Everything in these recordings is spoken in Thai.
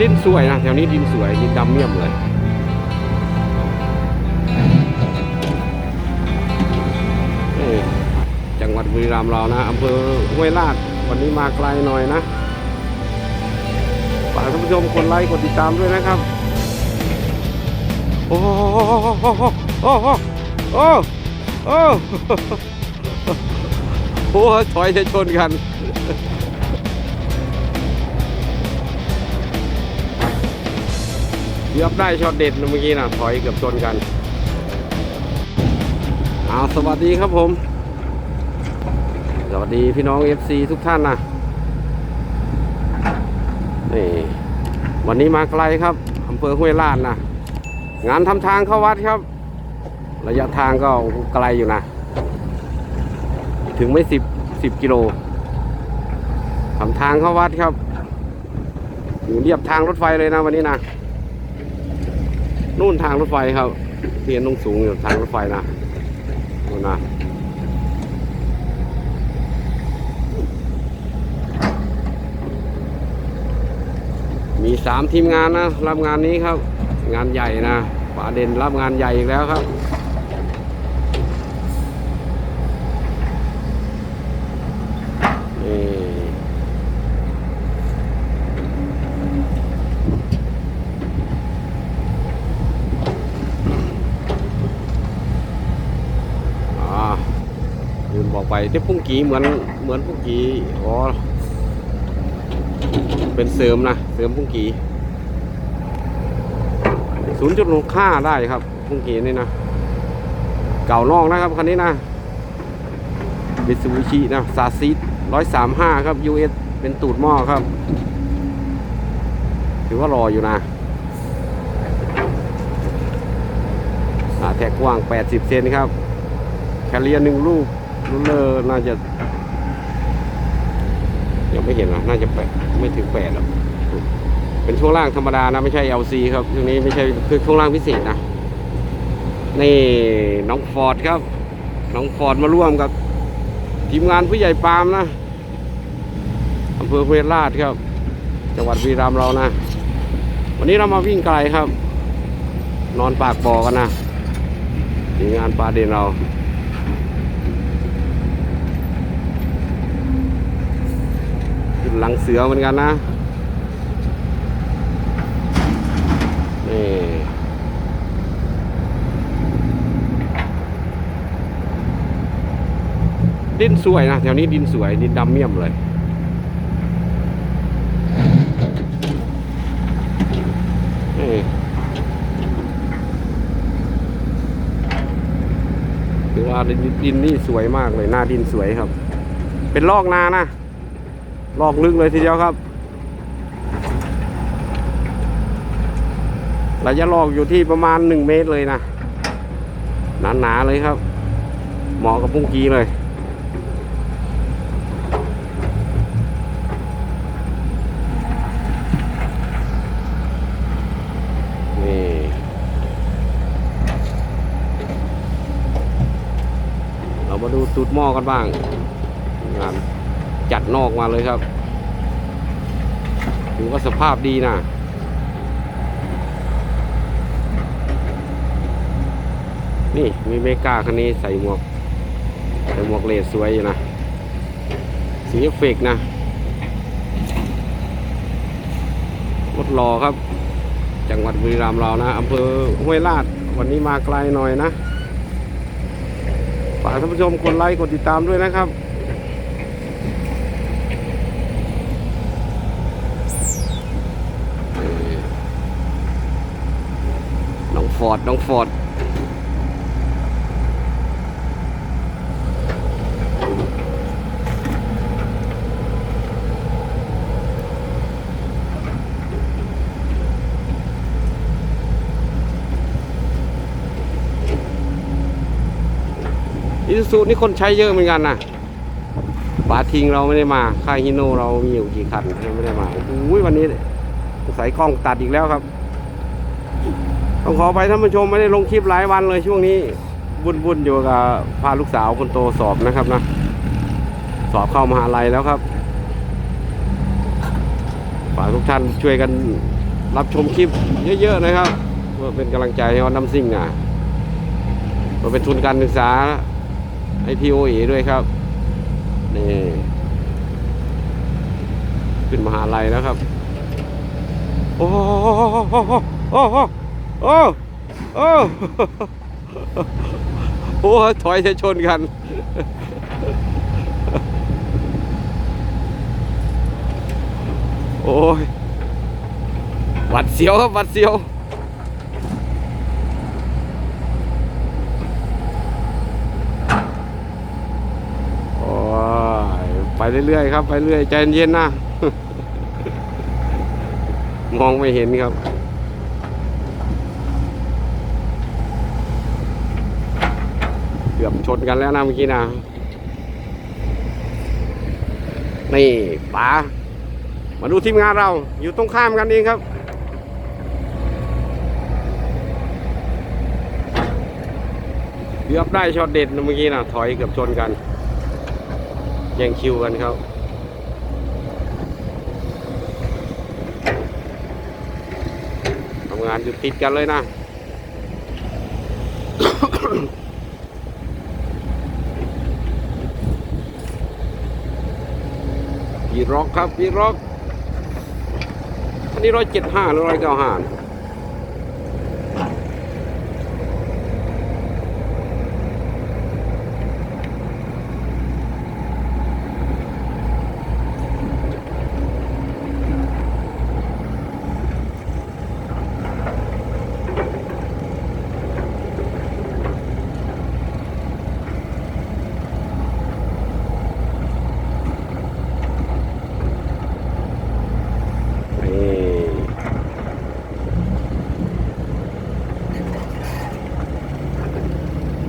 ดินสวยนะแถวนี้ดินสวยดินดำเมี่ยมเลยจังหวัดบุรีรัมย์เรานะอำเภอห้วยลาดวันนี้มาไกลหน่อยนะฝากท่านผู้ชมกดไลค์กดติดตามด้วยนะครับ โอ้โหโอ้โหโอ้โหโอ้โหโอ้โหถอยจะชนกัน เกือบได้ช็อตเด็ดเมื่อกี้นะถอยเกือบชนกันเอาสวัสดีครับผม สวัสดีพี่น้อง FC ทุกท่านนะนี่วันนี้มาไกลครับอำเภอห้วยลาดนะงานทำทางเข้าวัดครับ ระยะทางก็ไกลอยู่นะ ถึงไม่สิบสิบกิโลทำทางเข้าวัดครับ อยู่เรียบทางรถไฟเลยนะวันนี้นะ นู่นทางรถไฟครับเทียนตรงสูงอยู่ทางรถไฟนะนู่นนะมีสามทีมงานนะรับงานนี้ครับ งานใหญ่นะป่าเด่นรับงานใหญ่อีกแล้วครับ นี่อ่าลืม บอกไปที่พุ่งกีเหมือนเหมือนพุ่งกีอ๋อเป็นเสริมนะเสริมพุ่งกีศูนย์จุดหกห้าได้ครับ พุ่งกีนี่นะเก่านอกนะครับคันนี้นะบิสูบิชินะซาซิสร้อยสามห้าครับ US เป็นตูดหม้อครับ ถือว่ารออยู่นะแท็กกว้าง 80 เซนครับ แคลเรียหนึ่งลูก รูเลอร์น่าจะยังไม่เห็นนะน่าจะแปดไม่ถึงแปดหรอกเป็นช่วงล่างธรรมดานะ ไม่ใช่ LC ครับช่วงนี้ไม่ใช่คือช่วงล่างพิเศษนะ นี่น้องฟอร์ดครับ น้องฟอร์ดมาร่วมกับ ทีมงานผู้ใหญ่ปาล์มนะอำเภอเวราชครับ จังหวัดบุรีรัมย์เรานะ วันนี้เรามาวิ่งไกลครับ นอนปากบ่อกันนะทีมงานปลาเด่นเรา ขึ้น หลังเสือเหมือนกันนะนี่ดินสวยนะแถวนี้ดินสวยดินดำเมี่ยมเลยถือว่าดินดินนี่สวยมากเลยหน้าดินสวยครับ เป็นลอกนานะ ลอกลึกเลยทีเดียวครับ ระยะลอกอยู่ที่ประมาณหนึ่งเมตรเลยนะ หนาๆเลยครับ เหมาะกับพุ้งกีเลยนี่เรามาดูตูดหม้อกันบ้างงาน จัดนอกมาเลยครับถือว่าสภาพดีนะนี่มีเมกาคันนี้ใส่หมวกใส่หมวกเลสสวยอยู่นะสีเอฟเฟกนะรถรอครับ จังหวัดบุรีรัมย์เรานะอำเภอห้วยลาดวันนี้มาไกลหน่อยนะฝากท่านผู้ชมกดไลค์กดติดตามด้วยนะครับ น้องฟอร์ดน้องฟอร์ดอิซูซูนี่คนใช้เยอะเหมือนกันนะบาทิงเราไม่ได้มาค่ายฮิโนเรามีอยู่กี่คันไม่ได้มาอุ้ยวันนี้สายกล้องตัดอีกแล้วครับ ต้องขอไปท่านผู้ชมไม่ได้ลงคลิปหลายวันเลยช่วงนี้บุญบุญอยู่กับพาลูกสาวคนโตสอบนะครับนะสอบเข้ามหาลัยแล้วครับฝากทุกท่านช่วยกันรับชมคลิปเยอะๆนะครับเพื่อเป็นกำลังใจให้วันน้ำซิ่งนะเพื่อเป็นทุนการศึกษาให้พี่โอเอด้วยครับนี่ขึ้นมหาลัยแล้วครับ โอ้โห โอ้โหโอ้โอ้โอ้ถอยจะชนกัน โอ้ยหวัดเสียวครับหวัดเสียวโอ้ยไปเรื่อยๆครับ ไปเรื่อยใจเย็นๆนะ มองไม่เห็นครับ กือบชนกันแล้วนะเมื่อกี้นะ นี่ป๋ามาดูทีมงานเราอยู่ตรงข้ามกันเองครับ เกือบได้ช็อตเด็ดนะเมื่อกี้นะถอยเกือบชนกัน แย่งคิวกันครับทำงานอยู่ติดกันเลยนะ พี่ร็อกครับพี่ร็อกอันนี้ร้อยเจ็ดห้าหรือร้อยเก้าห้านี่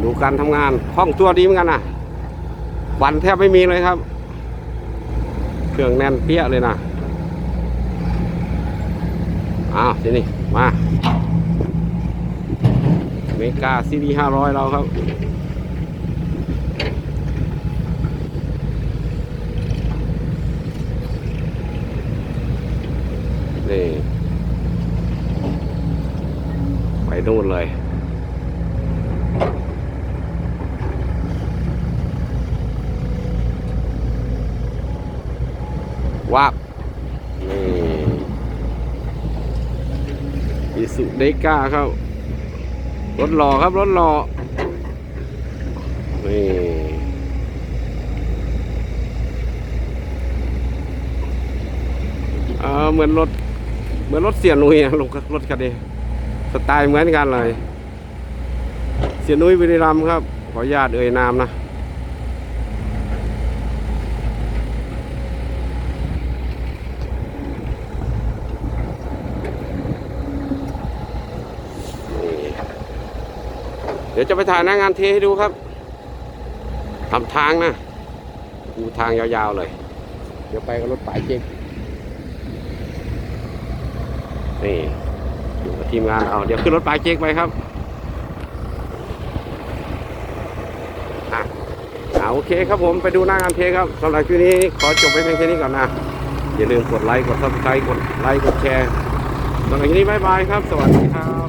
ดู การทำงานห้องตัวดีเหมือนกันนะวันแทบไม่มีเลยครับ เครื่องแน่นเปี้ยเลยนะอ้าวทีนี้มาเมกาซีดีห้าร้อยเราครับนี่ ไปนู่นเลย วับนี่อิสุเดก้าครับรถหล่อครับรถหล่อนี่เออเหมือนรถ เหมือนรถเสียนุยอะรถรถคันนี้สไตล์เหมือนกันเลย เสียนุยวิริรัมครับ ขออนุญาตเอ่ยนามนะ นี่เดี๋ยวจะไปถ่ายหน้างานเทให้ดูครับทำทางนะดูทางยาวๆเลย เดี๋ยวไปกับรถป่ายเจ๊กนี่อยู่กับทีมงานเอาเดี๋ยวขึ้นรถป่ายเจ๊กไปครับอาโอเคครับผมไปดูหน้างานเทครับสำหรับคลิปนี้ขอจบไปเพียงแค่นี้ก่อนนะ อย่าลืมกดไลค์ กดซับสไครต์กดไลค์ กดแชร์สำหรับคลิปนี้บายบายครับ สวัสดีครับ